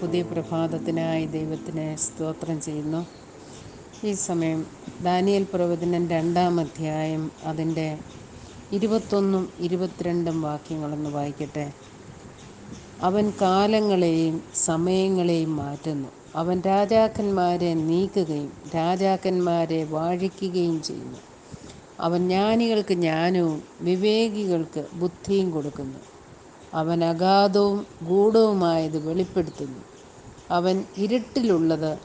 പുതിയ പ്രഭാതത്തിനായി ദൈവത്തിന് സ്തോത്രം ചെയ്യുന്നു. ഈ സമയം ദാനിയൽ പ്രവചനം രണ്ടാം അധ്യായം അതിന്റെ ഇരുപത്തൊന്നും ഇരുപത്തിരണ്ടും വാക്യങ്ങളൊന്ന് വായിക്കട്ടെ. അവൻ കാലങ്ങളെയും സമയങ്ങളെയും മാറ്റുന്നു. അവൻ രാജാക്കന്മാരെ നീക്കുകയും രാജാക്കന്മാരെ വാഴിക്കുകയും ചെയ്യുന്നു. അവൻ ജ്ഞാനികൾക്ക് ജ്ഞാനവും വിവേകികൾക്ക് ബുദ്ധിയും കൊടുക്കുന്നു. അവൻ അഗാധവും ഗൂഢവുമായത് വെളിപ്പെടുത്തുന്നു. അവൻ ഇരുട്ടിലുള്ളത്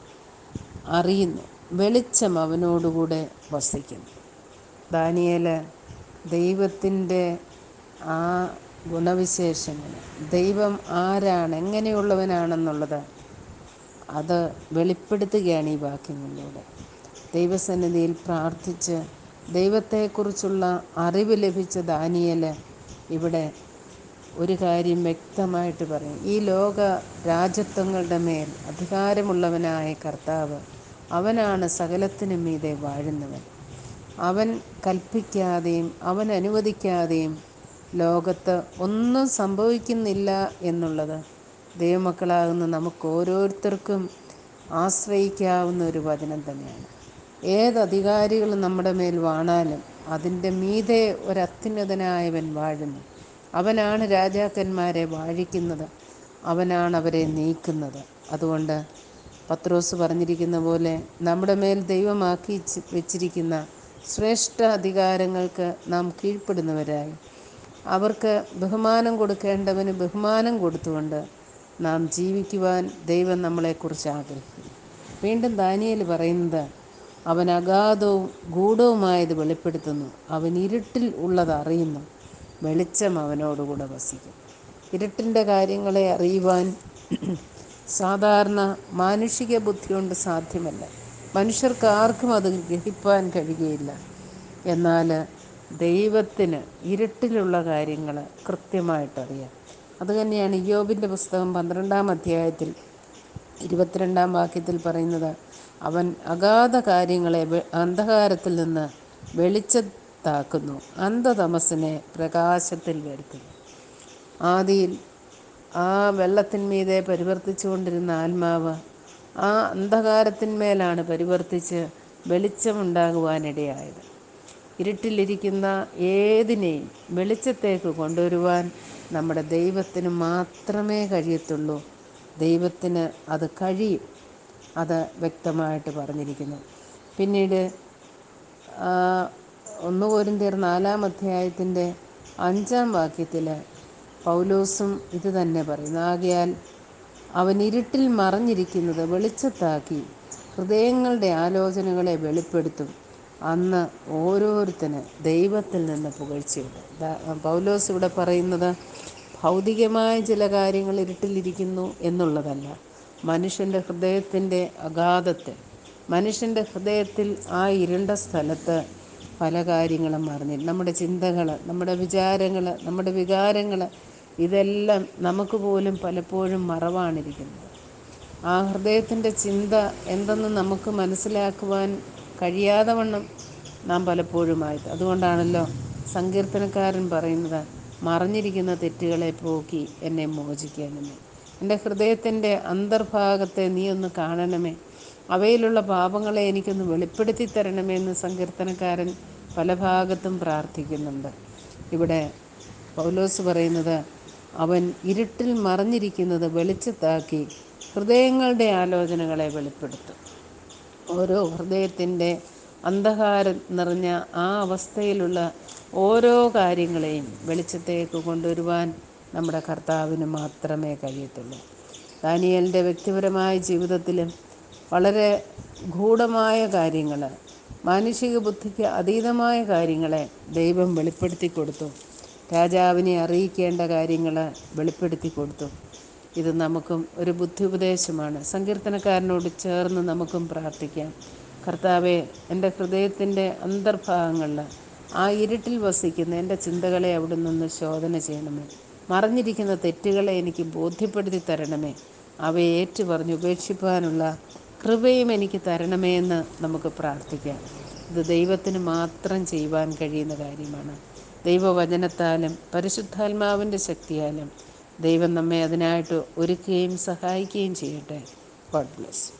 അറിയുന്നു. വെളിച്ചം അവനോടുകൂടെ വസിക്കുന്നു. ദാനിയേൽ ദൈവത്തിന്റെ ആ ഗുണവിശേഷങ്ങൾ ദൈവം ആരാണ് എങ്ങനെയുള്ളവനാണെന്നുള്ളത് അത് വെളിപ്പെടുത്തുകയാണ് ഈ വാക്യങ്ങളിലൂടെ. ദൈവസന്നിധിയിൽ പ്രാർത്ഥിച്ച് ദൈവത്തെക്കുറിച്ചുള്ള അറിവ് ലഭിച്ച ദാനിയൽ ഇവിടെ ഒരു കാര്യം വ്യക്തമായിട്ട് പറയും. ഈ ലോക രാജ്യത്വങ്ങളുടെ മേൽ അധികാരമുള്ളവനായ കർത്താവ് അവനാണ് സകലത്തിനും മീതെ വാഴുന്നവൻ. അവൻ കൽപ്പിക്കാതെയും അവൻ അനുവദിക്കാതെയും ലോകത്ത് ഒന്നും സംഭവിക്കുന്നില്ല എന്നുള്ളത് ദൈവമക്കളാകുന്ന നമുക്ക് ഓരോരുത്തർക്കും ആശ്രയിക്കാവുന്ന ഒരു വചനം തന്നെയാണ്. ഏത് അധികാരികൾ നമ്മുടെ മേൽ വാണാലും അതിന്റെ മീതെ ഒരത്യുന്നതനായവൻ വാഴുന്നു. അവനാണ് രാജാക്കന്മാരെ വാഴിക്കുന്നത്. അവനാണ് അവരെ നീക്കുന്നത്. അതുകൊണ്ട് പത്രോസ് പറഞ്ഞിരിക്കുന്ന പോലെ നമ്മുടെ മേൽ ദൈവമാക്കി വെച്ചിരിക്കുന്ന ശ്രേഷ്ഠ അധികാരങ്ങൾക്ക് നാം കീഴ്പ്പെടുന്നവരായി. അവർക്ക് ബഹുമാനം കൊടുക്കേണ്ടവന് ബഹുമാനം കൊടുത്തുകൊണ്ട് നാം ജീവിക്കുവാൻ ദൈവം നമ്മളെക്കുറിച്ച് ആഗ്രഹിക്കുന്നു. വീണ്ടും ദാനിയൽ പറയുന്നത് അവൻ അഗാധവും ഗൂഢവുമായത് വെളിപ്പെടുത്തുന്നു. അവൻ ഇരുട്ടിൽ ഉള്ളത് അറിയുന്നു. വെളിച്ചം അവനോടുകൂടെ വസിക്കും. ഇരുട്ടിന്റെ കാര്യങ്ങളെ അറിയുവാൻ സാധാരണ മാനുഷിക ബുദ്ധി കൊണ്ട് സാധ്യമല്ല. മനുഷ്യർക്ക് ആർക്കും അത് ഗ്രഹിപ്പാൻ കഴിയുകയില്ല. എന്നാൽ ദൈവത്തിന് ഇരുട്ടിലുള്ള കാര്യങ്ങൾ കൃത്യമായിട്ടറിയാം. അതുതന്നെയാണ് യോബിന്റെ പുസ്തകം പന്ത്രണ്ടാം അധ്യായത്തിൽ ഇരുപത്തിരണ്ടാം വാക്യത്തിൽ പറയുന്നത്. അവൻ അഗാധ കാര്യങ്ങളെ അന്ധകാരത്തിൽ നിന്ന് വെളിച്ചത്താക്കുന്നു അന്ധതമസ്സിനെ പ്രകാശത്തിൽ വരുത്തുന്നു ആദിയിൽ ആ വെള്ളത്തിന്മീതെ പരിവർത്തിച്ചു കൊണ്ടിരുന്ന ആത്മാവ് ആ അന്ധകാരത്തിന്മേലാണ് പരിവർത്തിച്ച് വെളിച്ചമുണ്ടാകുവാനിടയായത്. ഇരുട്ടിലിരിക്കുന്ന ഏതിനെയും വെളിച്ചത്തേക്ക് കൊണ്ടുവരുവാൻ നമ്മുടെ ദൈവത്തിന് മാത്രമേ കഴിയത്തുള്ളൂ. ദൈവത്തിന് അത് കഴിയും. അത് വ്യക്തമായിട്ട് പറഞ്ഞിരിക്കുന്നു. പിന്നീട് ഒന്ന് കോരിന്തിയർ നാലാം അധ്യായത്തിന്റെ അഞ്ചാം വാക്യത്തിൽ പൗലോസും ഇത് തന്നെ പറയുന്നു. ആകയാൽ അവൻ ഇരുട്ടിൽ മറഞ്ഞിരിക്കുന്നത് വെളിച്ചത്താക്കി ഹൃദയങ്ങളുടെ ആലോചനകളെ വെളിപ്പെടുത്തും. അന്ന് ഓരോരുത്തന് ദൈവത്തിൽ നിന്ന് പുകഴ്ചയുണ്ട്. പൗലോസ് ഇവിടെ പറയുന്നത് ഭൗതികമായ ചില കാര്യങ്ങൾ ഇരുട്ടിലിരിക്കുന്നു എന്നുള്ളതല്ല. മനുഷ്യന്റെ ഹൃദയത്തിന്റെ അഗാധത്തിൽ മനുഷ്യന്റെ ഹൃദയത്തിൽ ആ ഇരുണ്ട സ്ഥലത്ത് പല കാര്യങ്ങളും മറിഞ്ഞിട്ട് നമ്മുടെ ചിന്തകൾ നമ്മുടെ വിചാരങ്ങൾ നമ്മുടെ വികാരങ്ങൾ ഇതെല്ലാം നമുക്ക് പോലും പലപ്പോഴും മറവാണിരിക്കുന്നത്. ആ ഹൃദയത്തിന്റെ ചിന്ത എന്തെന്ന് നമുക്ക് മനസ്സിലാക്കുവാൻ കഴിയാതെ വണ്ണം നാം പലപ്പോഴുമായത് അതുകൊണ്ടാണല്ലോ സങ്കീർത്തനക്കാരൻ പറയുന്നത് മറഞ്ഞിരിക്കുന്ന തെറ്റുകളെ പോക്കി എന്നെ മോചിക്കണമേ. എന്റെ ഹൃദയത്തിന്റെ അന്തർഭാഗത്തെ നീ ഒന്ന് കാണണമേ. അവയിലുള്ള പാപങ്ങളെ എനിക്കൊന്ന് വെളിപ്പെടുത്തി തരണമെന്ന് സങ്കീർത്തനക്കാരൻ പല ഭാഗത്തും പ്രാർത്ഥിക്കുന്നുണ്ട്. ഇവിടെ പൗലോസ് പറയുന്നത് അവൻ ഇരുട്ടിൽ മറിഞ്ഞിരിക്കുന്നത് വെളിച്ചത്താക്കി ഹൃദയങ്ങളുടെ ആലോചനകളെ വെളിപ്പെടുത്തും. ഓരോ ഹൃദയത്തിന്റെ അന്ധകാരം നിറഞ്ഞ ആ അവസ്ഥയിലുള്ള ഓരോ കാര്യങ്ങളെയും വെളിച്ചത്തേക്ക് കൊണ്ടുവരുവാൻ നമ്മുടെ കർത്താവിന് മാത്രമേ കഴിയത്തുള്ളൂ. ദാനിയലിന്റെ വ്യക്തിപരമായ ജീവിതത്തിലും വളരെ ഗൂഢമായ കാര്യങ്ങൾ മാനുഷിക ബുദ്ധിക്ക് അതീതമായ കാര്യങ്ങളെ ദൈവം വെളിപ്പെടുത്തി കൊടുത്തു. രാജാവിനെ അറിയിക്കേണ്ട കാര്യങ്ങൾ വെളിപ്പെടുത്തി കൊടുത്തു. ഇത് നമുക്കും ഒരു ബുദ്ധി ഉപദേശമാണ് സങ്കീർത്തനക്കാരനോട് ചേർന്ന് നമുക്കും പ്രാർത്ഥിക്കാം. കർത്താവെ എന്റെ ഹൃദയത്തിന്റെ അന്തർഭാഗങ്ങളിൽ ആ ഇരുട്ടിൽ വസിക്കുന്ന എന്റെ ചിന്തകളെ അവിടെ നിന്ന് ശോധന ചെയ്യണമേ. മറിഞ്ഞിരിക്കുന്ന തെറ്റുകളെ എനിക്ക് ബോധ്യപ്പെടുത്തി തരണമേ. അവയെ ഏറ്റു പറഞ്ഞ് ഉപേക്ഷിപ്പാനുള്ള കൃപയും എനിക്ക് തരണമേ എന്ന് നമുക്ക് പ്രാർത്ഥിക്കാം. ഇത് ദൈവത്തിന് മാത്രം ചെയ്യുവാൻ കഴിയുന്ന കാര്യമാണ്. ദൈവവചനത്താലും പരിശുദ്ധാത്മാവിന്റെ ശക്തിയാലും ദൈവം നമ്മെ അതിനായിട്ട് ഒരുക്കുകയും സഹായിക്കുകയും ചെയ്യട്ടെ. God bless.